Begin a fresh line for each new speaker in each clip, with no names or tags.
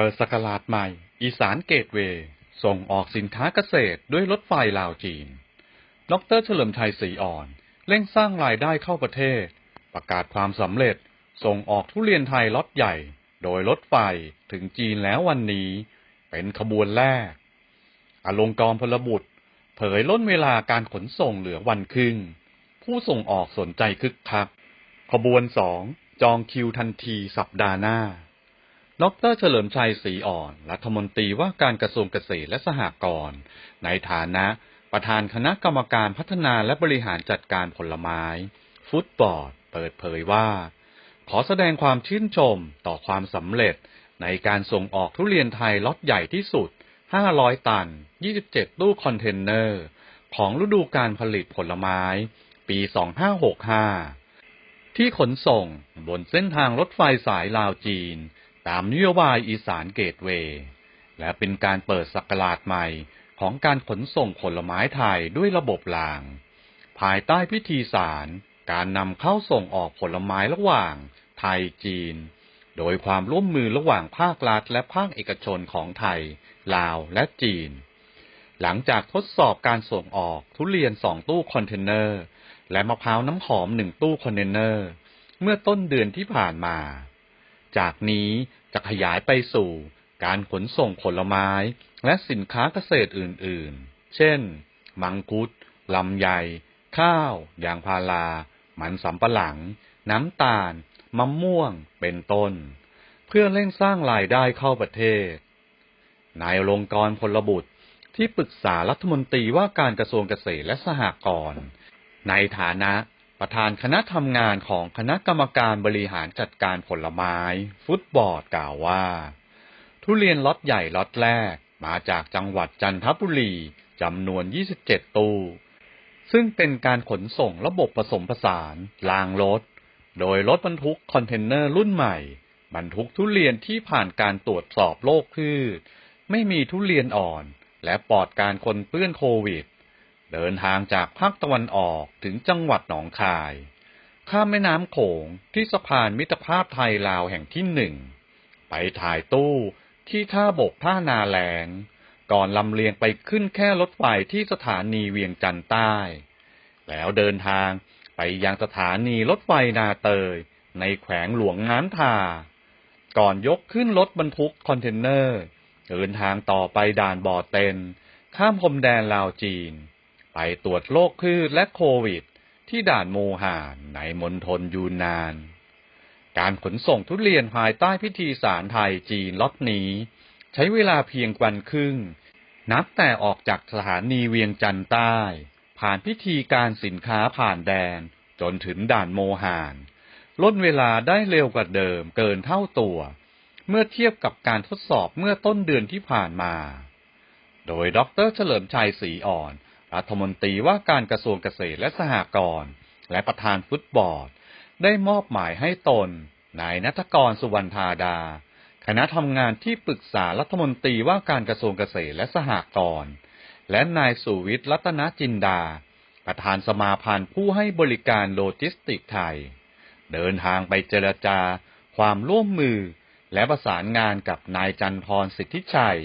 ปิดสกราชใหม่ อีสานเกตเวย์ส่งออกสินค้าเกษตรด้วยรถไฟลาวจีน ดรเฉลิมชัยศรีอ่อน เร่งสร้างรายได้เข้าประเทศ ประกาศความสำเร็จ ส่งออกทุเรียนไทยล็อตใหญ่ โดยรถไฟถึงจีนแล้ววันนี้ เป็นขบวนแรก อลงกรพลบุตร เผยล้นเวลาการขนส่งเหลือวันครึ่ง ผู้ส่งออกสนใจคึกคัก ขบวนสองจองคิวทันทีสัปดาห์หน้า ดรเฉลิมชัยศรีอ่อน รัฐมนตรีว่าการกระทรวงเกษตรและสหกรณ์ ในฐานะ ประธานคณะกรรมการพัฒนาและบริหารจัดการผลไม้ ฟุตบอร์ด เปิดเผยว่า ขอแสดงความชื่นชมต่อความสำเร็จ ในการส่งออกทุเรียนไทยล็อตใหญ่ที่สุด 500 ตัน 27 ตู้คอนเทนเนอร์ ของฤดูการผลิตผลไม้ ปี 2565 ที่ขนส่งบนเส้นทางรถไฟสายลาวจีน ตามนโยบายอีสานเกตเวย์ และเป็นการเปิดสักราชใหม่ของการขนส่งผลไม้ไทยด้วยระบบราง ภายใต้พิธีสารการนำเข้าส่งออกผลไม้ระหว่างไทยจีน โดยความร่วมมือระหว่างภาครัฐและภาคเอกชนของไทย ลาวและจีน หลังจากทดสอบการส่งออกทุเรียนสองตู้คอนเทนเนอร์ และมะพร้าวน้ำหอมหนึ่งตู้คอนเทนเนอร์ เมื่อต้นเดือนที่ผ่านมา จากนี้จะขยายไปสู่การขนส่งผลไม้และสินค้าเกษตรอื่นๆ เช่น มังคุด ลำไย ข้าว ยางพารา มันสำปะหลัง น้ำตาล มะม่วง เป็นต้น เพื่อเร่งสร้างรายได้เข้าประเทศ นายอลงกรพลบุตรที่ปรึกษารัฐมนตรีว่าการกระทรวงเกษตรและสหกรณ์ในฐานะ ประธานคณะทำงานของคณะกรรมการบริหารจัดการผลไม้ ฟุตบอร์ดกล่าวว่า ทุเรียนล็อตใหญ่ล็อตแรกมาจากจังหวัดจันทบุรีจำนวน 27 ตู้ ซึ่งเป็นการขนส่งระบบผสมผสานรางรถ โดยรถบรรทุกคอนเทนเนอร์รุ่นใหม่ บรรทุกทุเรียนที่ผ่านการตรวจสอบโรคพืช ไม่มีทุเรียนอ่อน และปลอดการคนเปื้อนโควิด เดินทางจากภาคตะวันออกถึงจังหวัดหนองคาย ข้ามแม่น้ำโขงที่สะพานมิตรภาพไทยลาวแห่งที่หนึ่ง ไปถ่ายตู้ที่ท่าบกท่านาแหลง ก่อนลำเลียงไปขึ้นแค่รถไฟที่สถานีเวียงจันทร์ใต้ แล้วเดินทางไปยังสถานีรถไฟนาเตย ในแขวงหลวงงานทา ก่อนยกขึ้นรถบรรทุกคอนเทนเนอร์ เดินทางต่อไปด่านบ่อเต็น ข้ามพรมแดนลาวจีน ตรวจโรคพืชและโควิด ที่ด่านโมหานในมณฑลยูนนาน การขนส่งทุเรียนภายใต้พิธีสารไทยจีนล็อตนี้ ใช้เวลาเพียงวันครึ่ง นับแต่ออกจากสถานีเวียงจันทร์ใต้ ผ่านพิธีการสินค้าผ่านแดน จนถึงด่านโมหานลดเวลาได้เร็วกว่าเดิมเกินเท่าตัว เมื่อเทียบกับการทดสอบเมื่อต้นเดือนที่ผ่านมา โดยดรเฉลิมชัยศรีอ่อน รัฐมนตรีว่าการกระทรวงเกษตรและสหกรณ์และประธานฟุตบอลได้มอบหมายให้ตนนายนัทกรสุวรรณธาดา คณะทำงานที่ปรึกษารัฐมนตรีว่าการกระทรวงเกษตรและสหกรณ์และนายสุวิทย์รัตนจินดา ประธานสมาพันธ์ผู้ให้บริการโลจิสติกไทย เดินทางไปเจรจา ความร่วมมือ และประสานงานกับนายจันทรสิทธิชัย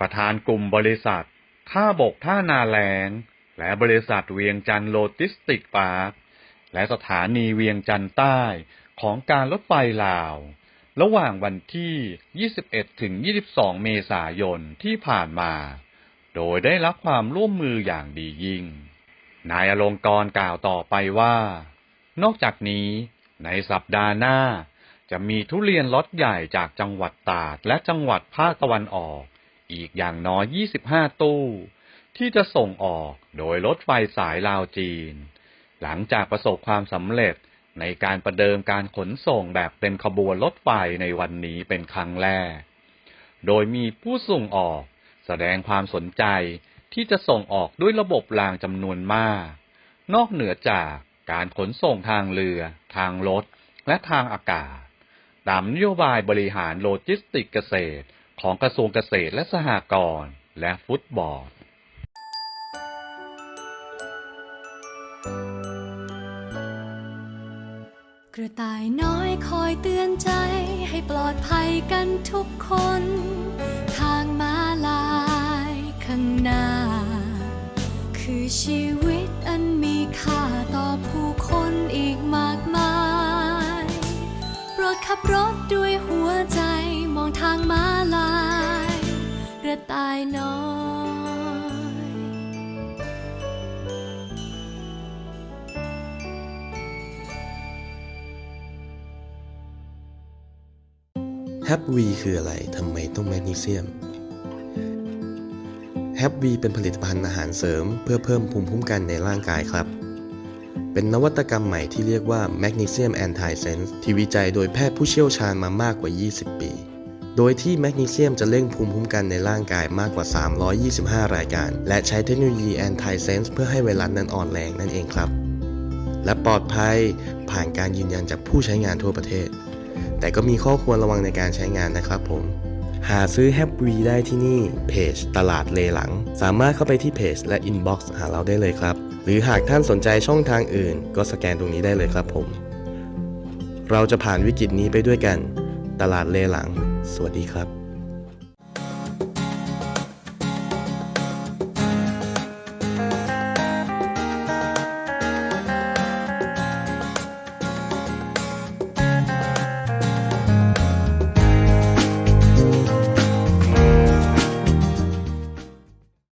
ประธานกลุ่มบริษัท ท่าบกท่านาแหลง และบริษัทเวียงจันทร์โลจิสติกพาร์ค และสถานีเวียงจันทร์ใต้ของการรถไฟลาว ระหว่างวันที่ 21 ถึง 22 เมษายนที่ผ่านมา โดยได้รับความร่วมมืออย่างดียิ่ง นายอลงกรณ์กล่าวต่อไปว่า นอกจากนี้ในสัปดาห์หน้า จะมีทุเรียนล็อตใหญ่จากจังหวัดตราดและจังหวัดภาคตะวันออก อีกอย่างน้อย 25 ตู้ ที่จะส่งออกโดยรถไฟสายลาวจีน หลังจากประสบความสำเร็จในการประเดิมการขนส่งแบบเต็มขบวนรถไฟในวันนี้เป็นครั้งแรก โดยมีผู้ส่งออกแสดงความสนใจที่จะส่งออกด้วยระบบรางจำนวนมาก นอกเหนือจากการขนส่งทางเรือ ทางรถ และทางอากาศ ตามนโยบายบริหารโลจิสติกเกษตร ของกระทรวงเกษตรและสหกรณ์และฟุตบอล
กระต่ายน้อยคอยเตือนใจให้ปลอดภัยกันทุกคน ทางม้าลายข้างหน้า คือชีวิตอันมีค่าต่อผู้คนอีกมากมาย โปรดขับรถด้วยหัวใจ ทางม้าลายกระต่ายน้อย
แฮปวีคืออะไรทำไมต้องแมกนีเซียมแฮปวีเป็นผลิตภัณฑ์อาหารเสริม เพื่อเพิ่มภูมิคุ้มกันในร่างกายครับ เป็นนวัตกรรมใหม่ที่เรียกว่า Magnesium Antisense ที่วิจัยโดยแพทย์ผู้เชี่ยวชาญมามากกว่า 20 ปี โดยที่แมกนีเซียมจะเร่งภูมิคุ้มกันในร่างกายมากกว่า 325 รายการ และใช้เทคโนโลยี Antisense เพื่อให้ไวรัสนั้นอ่อนแรงนั่นเองครับ และปลอดภัยผ่านการยืนยันจากผู้ใช้งานทั่วประเทศ แต่ก็มีข้อควรระวังในการใช้งานนะครับผมหาซื้อแฮปวีได้ที่นี่เพจตลาดเลหลัง สามารถเข้าไปที่เพจและอินบ็อกซ์หาเราได้เลยครับ หรือหากท่านสนใจช่องทางอื่น ก็สแกนตรงนี้ได้เลยครับผม เราจะผ่านวิกฤตนี้ไปด้วยกัน ตลาดเลหลัง สวัสดีครับ